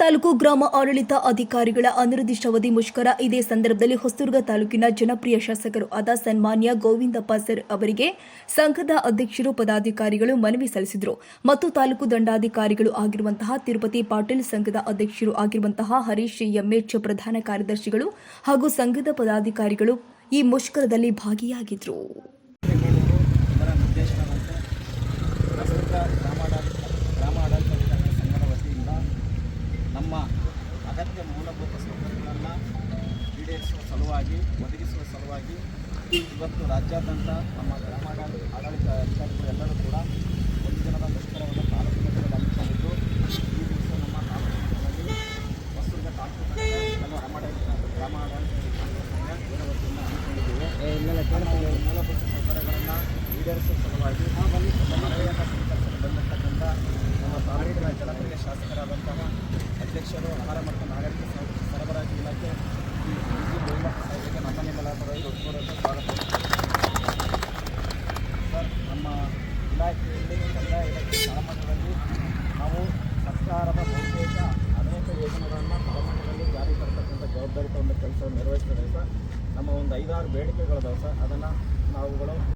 ತಾಲೂಕು ಗ್ರಾಮ ಆಡಳಿತ ಅಧಿಕಾರಿಗಳ ಅನಿರ್ದಿಷ್ಟಾವಧಿ ಮುಷ್ಕರ. ಇದೇ ಸಂದರ್ಭದಲ್ಲಿ ಹೊಸದುರ್ಗ ತಾಲೂಕಿನ ಜನಪ್ರಿಯ ಶಾಸಕರು ಆದ ಸನ್ಮಾನ್ಯ ಗೋವಿಂದಪ್ಪ ಸರ್ ಅವರಿಗೆ ಸಂಘದ ಅಧ್ಯಕ್ಷರು, ಪದಾಧಿಕಾರಿಗಳು ಮನವಿ ಸಲ್ಲಿಸಿದರು. ಮತ್ತು ತಾಲೂಕು ದಂಡಾಧಿಕಾರಿಗಳು ಆಗಿರುವಂತಹ ತಿರುಪತಿ ಪಾಟೀಲ್ ಸಂಘದ ಅಧ್ಯಕ್ಷರು ಆಗಿರುವಂತಹ ಹರೀಶ್ ಎಂಎಚ್ ಪ್ರಧಾನ ಕಾರ್ಯದರ್ಶಿಗಳು ಹಾಗೂ ಸಂಘದ ಪದಾಧಿಕಾರಿಗಳು ಈ ಮುಷ್ಕರದಲ್ಲಿ ಭಾಗಿಯಾಗಿದ್ದರು ನಮ್ಮ ಅಗತ್ಯ ಮೂಲಭೂತ ಸೌಕರ್ಯಗಳನ್ನು ಈಡೇರಿಸುವ ಸಲುವಾಗಿ, ಒದಗಿಸುವ ಸಲುವಾಗಿ ಇವತ್ತು ರಾಜ್ಯಾದ್ಯಂತ ನಮ್ಮ ಗ್ರಾಮಾಡಳಿತ ಆಡಳಿತ ಅಧಿಕಾರಿಗಳು ಎಲ್ಲರೂ ಕೂಡ ಒಂದು ದಿನದ ಮುಷ್ಕರವನ್ನು ತಾಲೂಕು ಮಟ್ಟದಲ್ಲಿ ಹಮ್ಮಿಕೊಂಡಿದ್ದು ಈ ದಿವಸ ನಮ್ಮ ತಾಲೂಕು ಮಟ್ಟದಲ್ಲಿ ಹೊಸದುರ್ಗ ತಾಲೂಕು ಮಟ್ಟದಲ್ಲಿ ಕೆಲವು ಗ್ರಾಮಾಡಳಿತ ಗ್ರಾಮಾಡಳಿತ ಹಮ್ಮಿಕೊಂಡಿದ್ದೇವೆ ಮೂಲಭೂತ ಸೌಕರ್ಯಗಳನ್ನು ಈಡೇರಿಸುವ ಸಲುವಾಗಿ ಮನವಿಯನ್ನು ಸ್ವೀಕರಿಸಲು ಬಂದಿರತಕ್ಕಂಥ ನಮ್ಮ ತಾಲೂಕಿನ ಜನಪ್ರಿಯ ಶಾಸಕರಾದಂತಹ ಅಧ್ಯಕ್ಷರು ಆಹಾರ ಮತ್ತು ನಾಗರಿಕ ಸರಬರಾಜು ಇಲಾಖೆ ಶ್ರೀ ಎಂ ಜಿ ಗೋವಿಂದಪ್ಪ ಸಾಹೇಬರಿಗೆ ನಮ್ಮ ನಿಮ್ಮೆಲ್ಲ ಪರವಾಗಿ ಒತ್ತುವರೆಯನ್ನು ಸ್ವಾಗತ ಸರ್, ನಮ್ಮ ಇಲಾಖೆಯಲ್ಲಿ ಕಂದಾಯ ಇಲಾಖೆ ತಳಮಟ್ಟದಲ್ಲಿ ನಾವು ಸರ್ಕಾರದ ಬಹುತೇಕ ಅನೇಕ ಯೋಜನೆಗಳನ್ನು ತಳಮಟ್ಟದಲ್ಲಿ ಜಾರಿ ತರತಕ್ಕಂಥ ಜವಾಬ್ದಾರಿತ ಒಂದು ಕೆಲಸವನ್ನು ನಿರ್ವಹಿಸ್ತೇವೆ ಸರ್. ನಮ್ಮ ಒಂದು ಐದಾರು ಬೇಡಿಕೆಗಳಿದಾವೆ ಸರ್. ಅದನ್ನು ನಾವುಗಳು